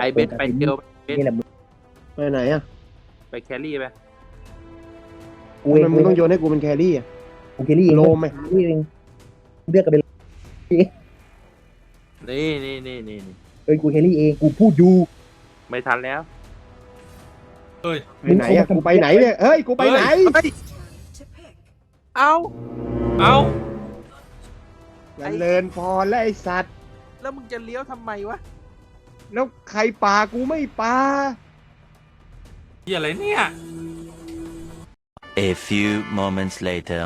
ไอเบสไปเทียวเบสนี่แหละมึงไปไหนอะไปแครี่ไปกูเองทำไมมึงต้องโยนให้กูเป็นแครี่อะ กูเคลลี่เองโลมไหมนี่เองเลือกกันไปเลยนี่นี่นี่นี่นี่เอ้ยกูเคลลี่เองกูพูดอยู่ไม่ทันแล้วเอ้ยไปไหนอะกูไปไหนเนี่ยเฮ้ยกูไปไหนเฮ้ยเอาเอ้าอย่าเลินพอแล้วไอสัตว์แล้วมึงจะเลี้ยวทำไมวะ แล้วใครปากูไม่ปา เหี้ยอะไรเนี่ย A few moments later.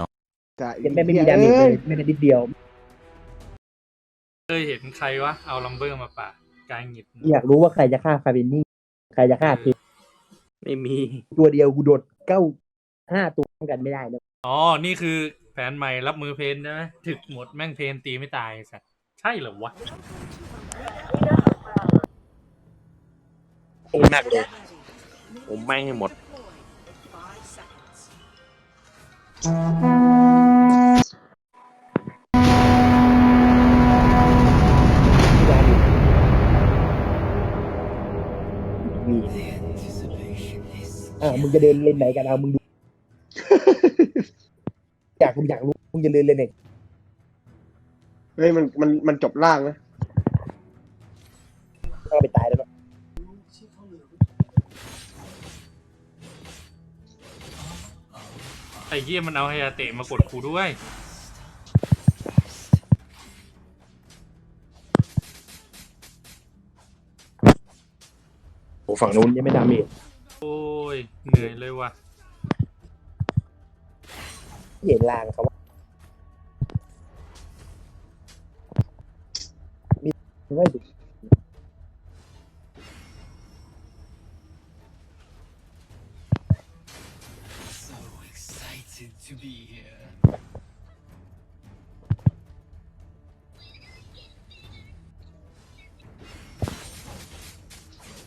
จะยังไม่ไม่มีดาเมจเลยไม่ได้นิดเดียว เคยเห็นใครวะ เอาลัมเบอร์มาปะกายหงิดอยากรู้ว่าใครจะฆ่าคาเบนนี่ ใครจะฆ่าเพนไม่มี ตัวเดียวกูโดดเก้าห้าตัวป้องกันไม่ได้นะอ๋อ นี่คือแผนใหม่รับมือเพนใช่ไหมถึกหมดแม่งเพนตีไม่ตายไอ้สัตว์ใช่เหรอวะ โอ้หนักเลยผมแม่งให้หมดไม่ได้ดิมีอ่ามึงจะเดินเลนไหนกันเอามึงดู อยากกูอยากรู้มึงจะเดินเลนไหนเฮ้ยมันมันมันจบล่างนะ ก็ไปตายแล้ว อ้เหี้ยมันเอาไฮยาเตะมากดกูด้วย โอ้ฝั่งนู้นยังไม่ดาเมจโอ้ย เหนื่อยเลยว่ะ เห็นลางเขาว่ามีไม่ดู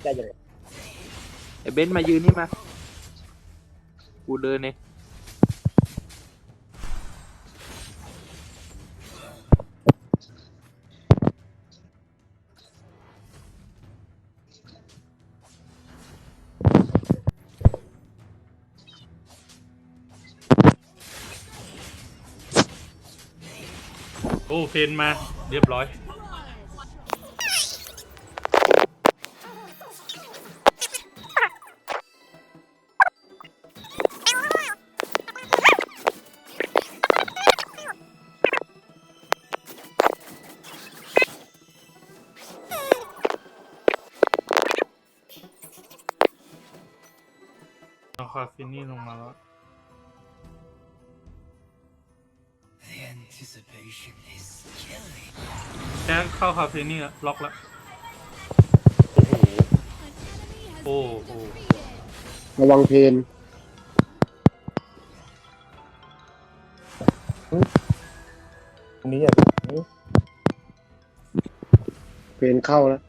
ได้ยังไงไอเบนซ์มายืนนี่มา กูเดินเองโอ้เพนมาเรียบร้อย คาฟินี่ลงมาแล้วแค่เข้าคาเฟนี่แล้วล็อกแล้ว โอ้โหระวังเพนตรงนี้อะเพนเข้าแล้ว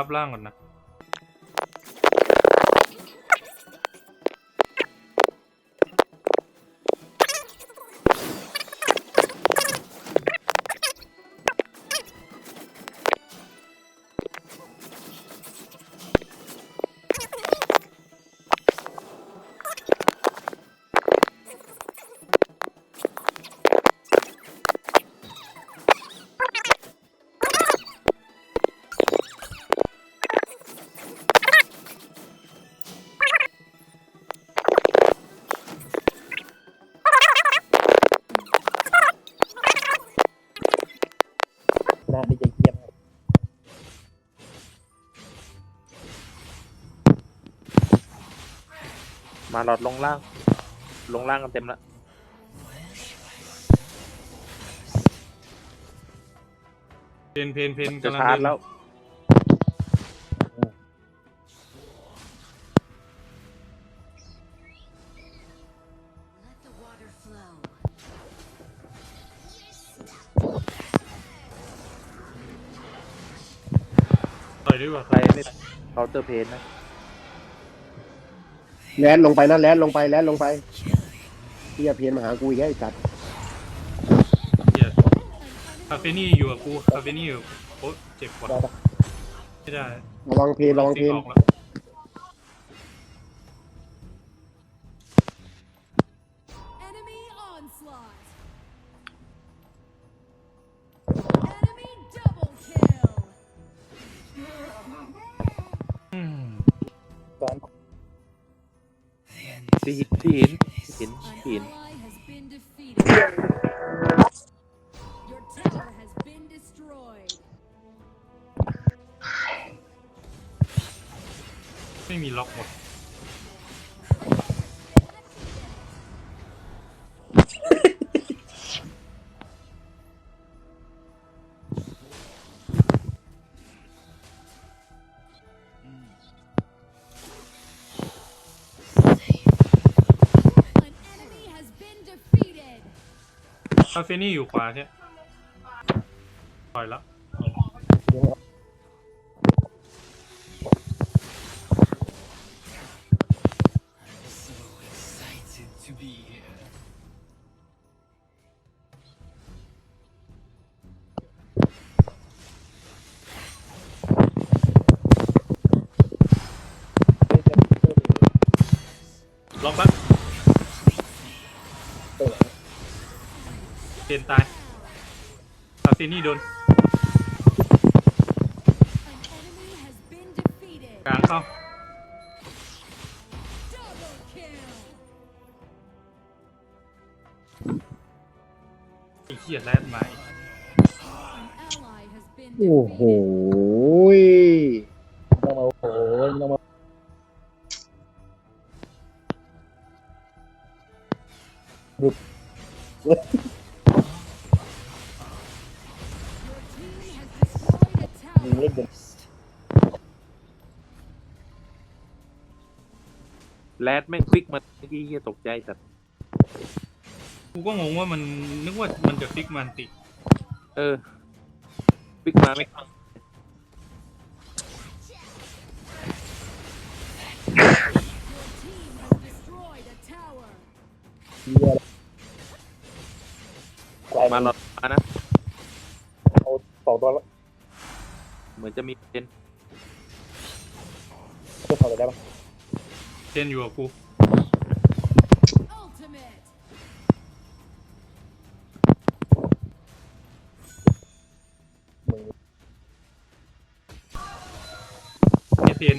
รับร่างก่อนนะ มาหลอดลงล่าง ลงล่างกันเต็มแล้วเพนเพนเพนจะกำลังชาร์จเดินแล้ว Let the water flow. ต่อยด้วยว่ะใครไม่เคาน์เตอร์เพนนะ แลนลงไปนะแลนลงไปแลนลงไปเฮียเพียนมาหากูอีแค่จัดคาเฟนี่อยู่กับกูคาเฟนี่อยู่โอ๊ะเจ็บปวดไม่ได้ระวังเพียนระวังเพียนล้ ที่หินที่หินที่หินที่หินไม่มีล็อกหมด อาเฟนี่อยู่ขวาใช่ปล่อยแล้ว เปลี่ยนตายคาเฟนี่โดน An enemy has been defeated. กลางเข้า Double kill. ไอ้เหี้ยแรดมาอีก An ally has been โอ้โห defeated. ต้องมาโอ้โหต้องมารุบ ยิงเล่นกันแรดแม่งคลิกมาเมื่อกี้เฮียตกใจสัตว์กูก็งงว่ามันนึกว่ามันจะฟิกมันติ เออคลิกมาไม่ Your team has destroyed a tower. เยี่ยอะไรมาหลอดมานะเอาสองตัวแล้ว เหมือนจะมีเป็นจะเข้าไปได้ปะเจนอยู่กับกู Ultimate. มึงไอเพน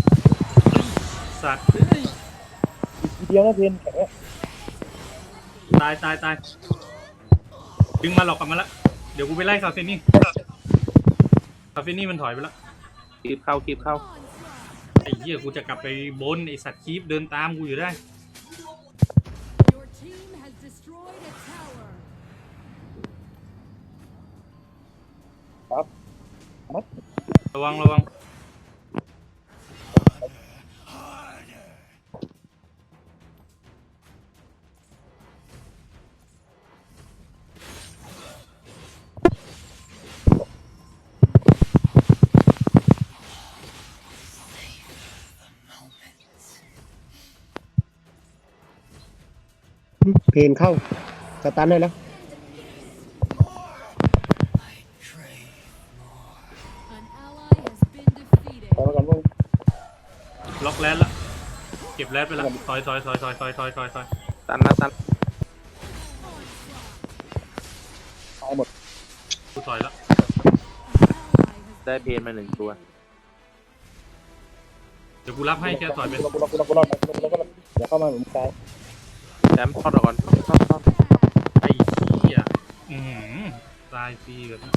สัตว์เอ้ยอีกเดียวนะเพนแข็งอะตายตายตายดึงมาหลอกกลับมาละ เดี๋ยวกูไปไล่คาเฟนี่ คาเฟนี่มันถอยไปแล้วคลิปเข้าคลิปเข้า Onslaught. ไอ้เหี้ยกูจะกลับไปบนไอสัตว์คีปเดินตามกูอยู่ได้ Your team has destroyed a tower. ครับมัดระวังระวัง เพนเข้าสตันได้แล้ว An ally has been defeated. ไปแล้วกันพวกล็อกแรดละเก็บแรดไปละถอยถอยถอยถอยถอยถอยถอยถอยตันนะตันตายหมดกูถอยละ An ally has ได้เพนมาหนึ่งตัว เดี๋ยวกูรับให้แค่ถอยไปกูรอดกูรอดกูรอดกูรอดกูรอดกูรอดเดี๋ยวเข้ามาผมตาย แชมป์ทอดออกก่อนทอดทอดทอดไอ้เหี้ยอือหือตายฟรีแบบนี้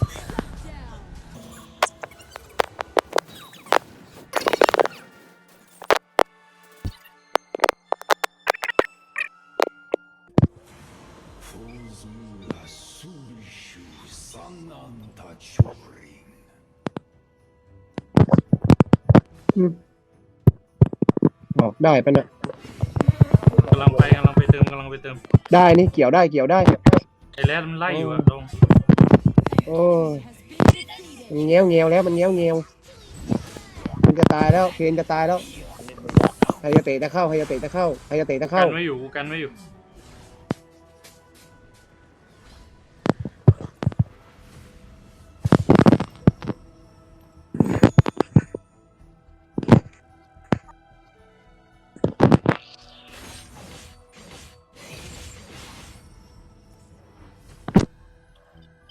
down. ออกได้ปะเนี่ยกำลังไปกำลังไปเติม กำลังไปเติมได้นี่เกี่ยวได้เกี่ยวได้ ไอ้แรดมันไล่อยู่อะตรงโอ้ย Has been defeated. มันเงี้ยวเงี้ยวแล้วมันเงี้ยวเงี้ยวมันจะตายแล้วเพนจะตายแล้วใครจะเตะจะเข้าใครจะเตะจะเข้าใครจะเตะจะกัเข้านไว้อยู่กูกันไว้อยู่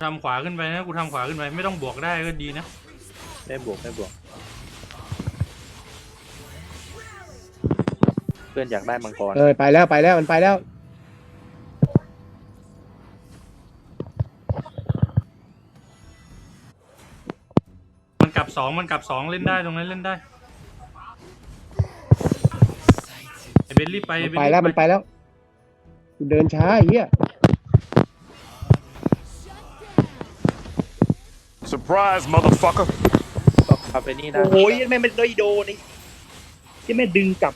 ทำขวาขึ้นไปนะกูทำขวาขึ้นไปไม่ต้องบวกได้ก็ดีนะได้บวกได้บวก เพื่อนอยากได้มังกร เออไปแล้วไปแล้วมันไปแล้ว มันกลับสองมันกลับสองเล่นได้ตรงนั้นเล่นได้ไอเบนรีบไปมันอ้เบไปรีบแล้วมันไปแล้วกูเดินช้าไอ้เหี้ย Surprise, motherfucker. ก็คาเฟนี่ได้โอ้ยยังไม่ไม่ได้โดนนี่ยังไม่ดึงกลับ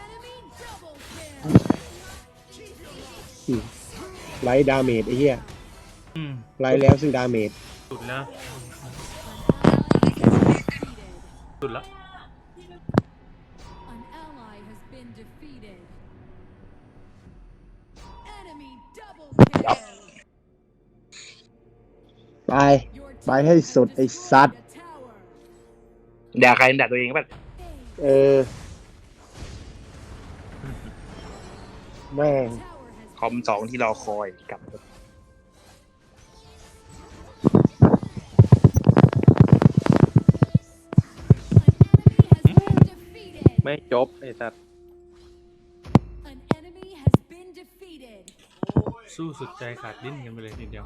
Enemy double kill. ไลท์ดาเมจไอ้เหี้ยอืมไลท์แล้วซึ่งดาเมจสุดแล้ว สุดแล้ว An ally has been defeated. Enemy double kill. ไป Your ไปให้สุดไอ้สัตว์ destroyed a tower. ด่าใครด่าตัวเองป่ะเออ แม่ง Tower has คอมสองที่รอคอยกลับ An enemy has been defeated. ไม่จบไอ้สัตว์ An enemy has been defeated. สู้สุดใจขาดดิ้นกันไปเลยทีเดียว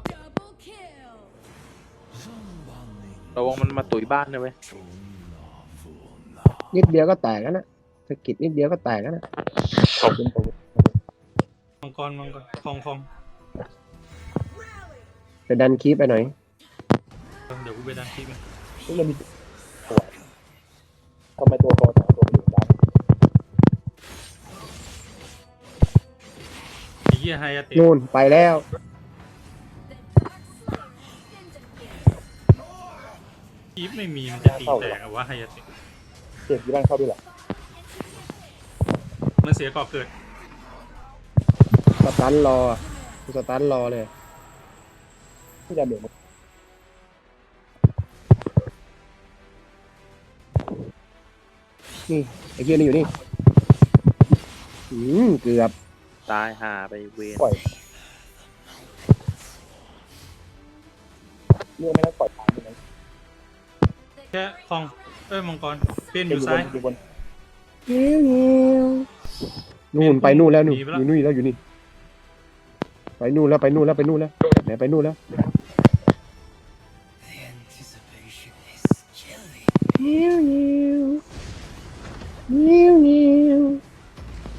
ระวังมันมาตุ๋ยบ้านนะเว้ยนิดเดียวก็แตกแล้วนะสะกิดนิดเดียวก็แตกแล้วนะขอบคุณผมมังกรมังกรคองคองไปดันคีปไปหน่อยเดี๋ยวกูไปดันคลิปนะนี่มันมีตัวทำไมตัวคอสองตัวอยู่ด้านไอ้เหี้ยไฮยาเตะนู่นไปแล้ว คลิปไม่มีมันจะตีแตกอะวะไฮยาเตะเจ็บที่บ้านเข้าด้วยเหรอมันเสียก่อเกิดสตันรอกูสตันรอเลยที่จะเบียดมันนี่ไอ้เหี้ยนี่อยู่นี่อืมเกือบตายห่าไปเวนปล่อยเรื่องไม่ต้องปล่อยตามมันนะ แค่คองเอ้ยมังกรเปลี่ยนออยู่ยู่บซ้านยอยู่บนนู่นไปนู่นแล้วนู่นหนีไปอแล้วยู่นู่นแล้วอยู่นี่ ไปนู่นแล้วไปนู่นแล้วไปนู่นแล้วไหนไปนู่นแล้วนิ้วนิ้วนิ้วนิ้ว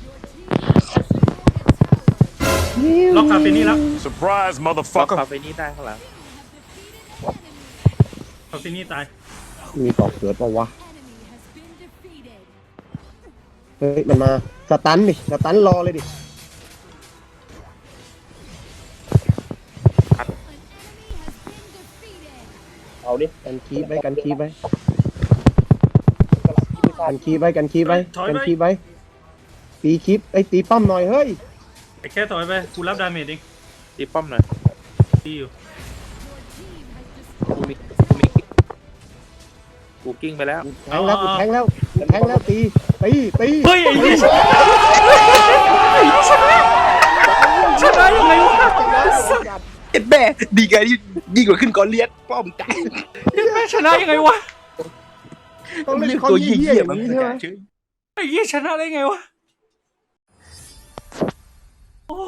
Your team has destroyed a tower. นิ้วล็อกคาเฟนี่แล้ว Surprise, ก็ motherfucker. คาเฟนี่ได้ข้างหลัง Have defeated an enemy. คาเฟนี่ตาย มีต่อเกิดปะวะ Enemy has been defeated. เฮ้ย มันมา สตันดิ สตันรอเลยดิ An enemy has been defeated. เอาดิ กันคีบไว้ กันคีบไว้สลับที่ไม่พลากัดนคีบไว้ กันคีบไว้ ถอยกันไปคีบไว้ ตีคีบไอ้ยตีป้อมหน่อยเฮ้ย ไอ้แค่ถอยไปกูรับดาเมจเองตีป้อมหน่อยดีอยู่ Your team has กู destroyed มี a กูมี tower. กูกิ้งไปแล้ว แทงแล้วกูแทงแล้วกูแทงแล้วตีตีตีเฮ้ยไอ้นี่ชนะชนะยังไงวะเอ็ดแม่ดีไงยิ่งกว่าขึ้นก่อนเลียดป้อมใจแม่ชนะยังไงวะต้องเล่นเรียกคอมตัวเยี่เยี่ยยๆอๆมันย่างนี้ใช่ไหมเฉยไอ้เหี้ยชนะได้ไงวะโอ้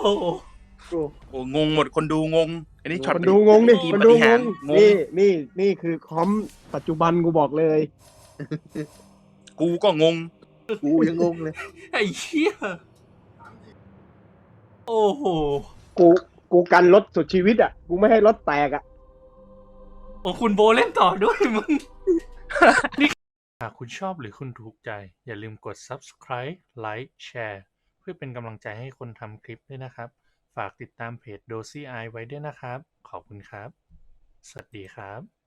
โหโอ้งงหมดคนดูงง อันนี้ช็อตมันดูงงดิทีมันปดูฏิงหารงงงนี่นี่นี่คือคอมปัจจุบันกูบอกเลย กูก็งง กูยังงงเลย ไอ้เหี้ยโอ้โหกูกูกันรถสุดชีวิตอะ กูไม่ให้รถแตกอะโอ้คุณโบเล่นต่อด้วยมึงนี่หากคุณชอบหรือคุณถูกใจ อย่าลืมกด subscribe like แชร์เพื่อเป็นกำลังใจให้คนทำคลิปด้วยนะครับ ฝากติดตามเพจ Dozy Eye ไว้ด้วยนะครับ ขอบคุณครับ สวัสดีครับ